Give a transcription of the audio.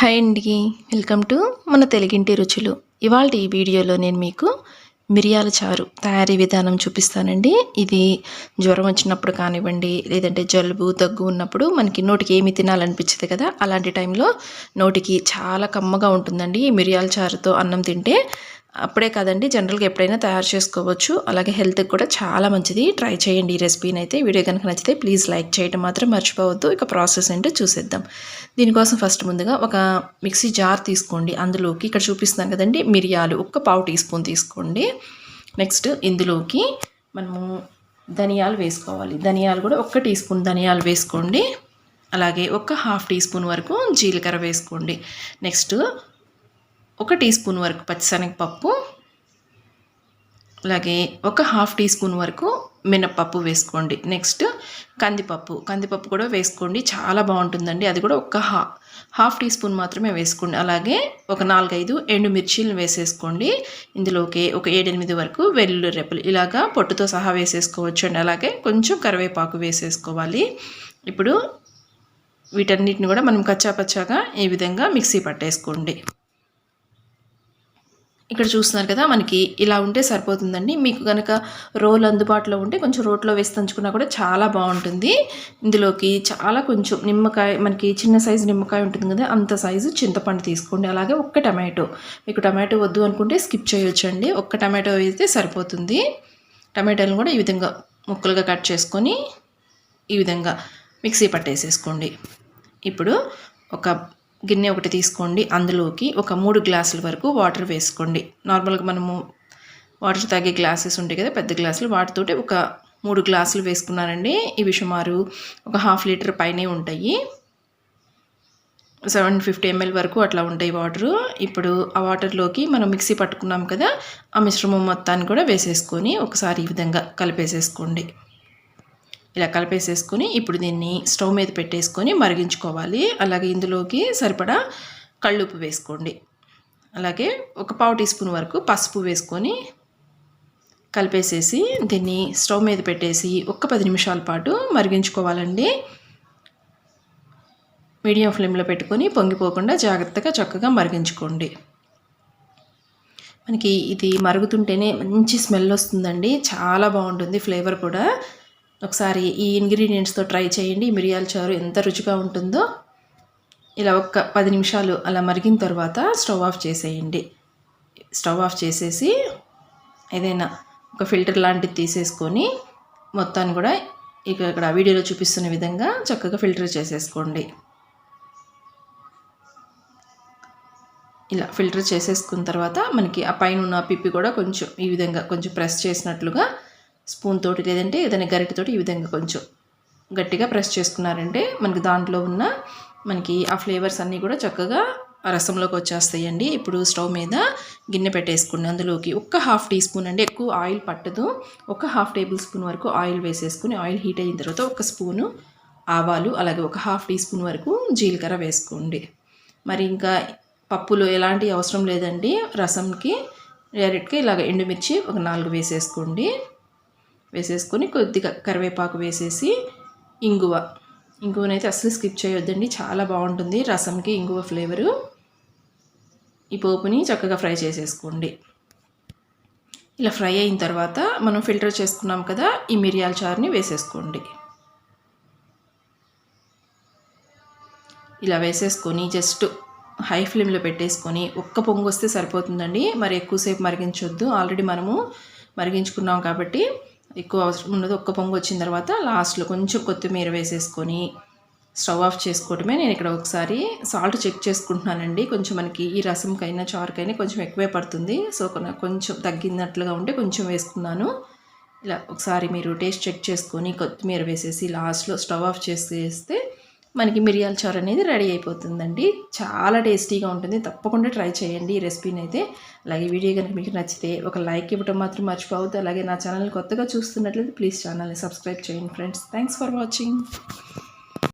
Hi అండి. Welcome to మన తెలుగింటి రుచులు. ఇవాళ ఈ వీడియోలో నేను మీకు మిరియాల చారు తయారీ విధానం చూపిస్తానండి. ఇది జ్వరం వచ్చినప్పుడు కానివ్వండి లేదంటే జలుబు దగ్గు ఉన్నప్పుడు మనకి నోటికి ఏమి తినాలనిపించదు కదా? అలాంటి టైంలో నోటికి చాలా కమ్మగా ఉంటుందండి ఈ మిరియాల చారుతో అన్నం తింటే. అప్పుడే కాదండి జనరల్గా ఎప్పుడైనా తయారు చేసుకోవచ్చు. అలాగే హెల్త్కి కూడా చాలా మంచిది. ట్రై చేయండి ఈ రెసిపీని అయితే. వీడియో కనుక నచ్చితే ప్లీజ్ లైక్ చేయడం మాత్రం మర్చిపోవద్దు. ఇక ప్రాసెస్ ఏంటో చూసేద్దాం. దీనికోసం ఫస్ట్ ముందుగా ఒక మిక్సీ జార్ తీసుకోండి. అందులోకి ఇక్కడ చూపిస్తున్నాను కదండి మిరియాలు ఒక్క పావు టీ స్పూన్ తీసుకోండి. నెక్స్ట్ ఇందులోకి మనము ధనియాలు వేసుకోవాలి. ధనియాలు కూడా ఒక్క టీ స్పూన్ ధనియాలు వేసుకోండి. అలాగే ఒక హాఫ్ టీ స్పూన్ వరకు జీలకర్ర వేసుకోండి. నెక్స్ట్ ఒక టీ స్పూన్ వరకు పచ్చిశనగపప్పు అలాగే ఒక హాఫ్ టీ స్పూన్ వరకు మినప్పప్పు వేసుకోండి. నెక్స్ట్ కందిపప్పు. కందిపప్పు కూడా వేసుకోండి. చాలా బాగుంటుందండి. అది కూడా ఒక హా హాఫ్ టీ స్పూన్ మాత్రమే వేసుకోండి. అలాగే ఒక నాలుగైదు ఎండు మిర్చీలు వేసేసుకోండి. ఇందులోకి ఒక ఏడెనిమిది వరకు వెల్లుల్లి రెప్పలు ఇలాగా పొట్టుతో సహా వేసేసుకోవచ్చు అండి అలాగే కొంచెం కరివేపాకు వేసేసుకోవాలి. ఇప్పుడు వీటన్నిటిని కూడా మనం కచ్చాపచ్చాగా ఈ విధంగా మిక్సీ పట్టేసుకోండి. ఇక్కడ చూస్తున్నారు కదా మనకి ఇలా ఉంటే సరిపోతుందండి. మీకు కనుక రోల్ అందుబాటులో ఉంటే కొంచెం రోట్లో వేసి తంచుకున్నా కూడా చాలా బాగుంటుంది. ఇందులోకి చాలా కొంచెం నిమ్మకాయ మనకి చిన్న సైజు నిమ్మకాయ ఉంటుంది కదా అంత సైజు చింతపండు తీసుకోండి. అలాగే ఒక్క టమాటో. మీకు టమాటో వద్దు అనుకుంటే స్కిప్ చేయొచ్చండి. ఒక్క టమాటో వేస్తే సరిపోతుంది. టమాటాలను కూడా ఈ విధంగా ముక్కలుగా కట్ చేసుకొని ఈ విధంగా మిక్సీ పట్టేసేసుకోండి. ఇప్పుడు ఒక గిన్నె ఒకటి తీసుకోండి. అందులోకి ఒక మూడు గ్లాసుల వరకు వాటర్ వేసుకోండి. నార్మల్గా మనము వాటర్ తాగే గ్లాసెస్ ఉంటాయి కదా పెద్ద గ్లాసులు. వాటితోటి ఒక మూడు గ్లాసులు వేసుకున్నానండి. ఇవి సుమారు ఒక హాఫ్ లీటర్ పైనే ఉంటాయి. సెవెన్ ఫిఫ్టీ ఎంఎల్ వరకు అట్లా ఉంటాయి వాటరు. ఇప్పుడు ఆ వాటర్లోకి మనం మిక్సీ పట్టుకున్నాం కదా ఆ మిశ్రమం మొత్తాన్ని కూడా వేసేసుకొని ఒకసారి ఈ విధంగా కలిపేసేసుకోండి. ఇలా కలిపేసేసుకొని ఇప్పుడు దీన్ని స్టవ్ మీద పెట్టేసుకొని మరిగించుకోవాలి. అలాగే ఇందులోకి సరిపడా కళ్ళుప్పు వేసుకోండి. అలాగే ఒక పావు టీ స్పూన్ వరకు పసుపు వేసుకొని కలిపేసేసి దీన్ని స్టవ్ మీద పెట్టేసి ఒక్క పది నిమిషాల పాటు మరిగించుకోవాలండి. మీడియం ఫ్లేమ్లో పెట్టుకొని పొంగిపోకుండా జాగ్రత్తగా చక్కగా మరిగించుకోండి. మనకి ఇది మరుగుతుంటేనే మంచి స్మెల్ వస్తుందండి. చాలా బాగుంటుంది ఫ్లేవర్ కూడా. ఒకసారి ఈ ఇంగ్రీడియంట్స్తో ట్రై చేయండి. మిరియాల చారు ఎంత రుచిగా ఉంటుందో ఇలా ఒక్క పది నిమిషాలు అలా మరిగిన తర్వాత స్టవ్ ఆఫ్ చేసేయండి. స్టవ్ ఆఫ్ చేసేసి ఏదైనా ఒక ఫిల్టర్ లాంటిది తీసేసుకొని మొత్తాన్ని కూడా ఇక ఇక్కడ వీడియోలో చూపిస్తున్న విధంగా చక్కగా ఫిల్టర్ చేసేసుకోండి. ఇలా ఫిల్టర్ చేసేసుకున్న తర్వాత మనకి ఆ పైన ఉన్న పిప్పి కూడా కొంచెం ఈ విధంగా కొంచెం ప్రెస్ చేసినట్లుగా స్పూన్ తోటి లేదంటే ఏదైనా గరిటెతోటి ఈ విధంగా కొంచెం గట్టిగా ప్రెస్ చేసుకున్నారంటే మనకి దాంట్లో ఉన్న మనకి ఆ ఫ్లేవర్స్ అన్నీ కూడా చక్కగా రసంలోకి వచ్చేస్తాయండి. ఇప్పుడు స్టవ్ మీద గిన్నె పెట్టేసుకుని అందులోకి ఒక్క హాఫ్ టీ స్పూన్ అండి ఎక్కువ ఆయిల్ పట్టదు. ఒక హాఫ్ టేబుల్ స్పూన్ వరకు ఆయిల్ వేసేసుకుని ఆయిల్ హీట్ అయిన తర్వాత ఒక స్పూను ఆవాలు అలాగే ఒక హాఫ్ టీ స్పూన్ వరకు జీలకర్ర వేసుకోండి. మరి ఇంకా పప్పులు ఎలాంటి అవసరం లేదండి రసంకి డైరెక్ట్గా ఇలాగ ఎండుమిర్చి ఒక నాలుగు వేసేసుకోండి. వేసేసుకొని కొద్దిగా కరివేపాకు వేసేసి ఇంగువ. ఇంగువనైతే అస్సలు స్కిప్ చేయొద్దండి చాలా బాగుంటుంది. రసంకి ఇంగువ ఫ్లేవరు. ఈ పోపుని చక్కగా ఫ్రై చేసేసుకోండి. ఇలా ఫ్రై అయిన తర్వాత మనం ఫిల్టర్ చేసుకున్నాం కదా ఈ మిరియాల చారుని వేసేసుకోండి. ఇలా వేసేసుకొని జస్ట్ హై ఫ్లేమ్లో పెట్టేసుకొని ఒక్క పొంగు వస్తే సరిపోతుందండి. మరి ఎక్కువసేపు మరిగించొద్దు. ఆల్రెడీ మనము మరిగించుకున్నాం కాబట్టి ఎక్కువ అవసరం ఉండదు. ఒక్క పొంగు వచ్చిన తర్వాత లాస్ట్లో కొంచెం కొత్తిమీర వేసేసుకొని స్టవ్ ఆఫ్ చేసుకోవటమే నేను ఇక్కడ ఒకసారి సాల్ట్ చెక్ చేసుకుంటున్నానండి. కొంచెం మనకి ఈ రసంకైనా చారుకైనా కొంచెం ఎక్కువే పడుతుంది. సో కొంచెం తగ్గినట్లుగా ఉంటే కొంచెం వేసుకున్నాను. ఇలా ఒకసారి మీరు టేస్ట్ చెక్ చేసుకొని కొత్తిమీర వేసేసి లాస్ట్లో స్టవ్ ఆఫ్ చేసేస్తే మనకి మిరియాల చారు అనేది రెడీ అయిపోతుందండి. చాలా టేస్టీగా ఉంటుంది. తప్పకుండా ట్రై చేయండి ఈ రెసిపీని అయితే. అలాగే వీడియో కనుక మీకు నచ్చితే ఒక లైక్ ఇవ్వడం మాత్రం మర్చిపోవద్దు. అలాగే నా ఛానల్ కొత్తగా చూస్తున్నట్లయితే ప్లీజ్ ఛానల్ని సబ్స్క్రైబ్ చేయండి ఫ్రెండ్స్. Thanks for watching.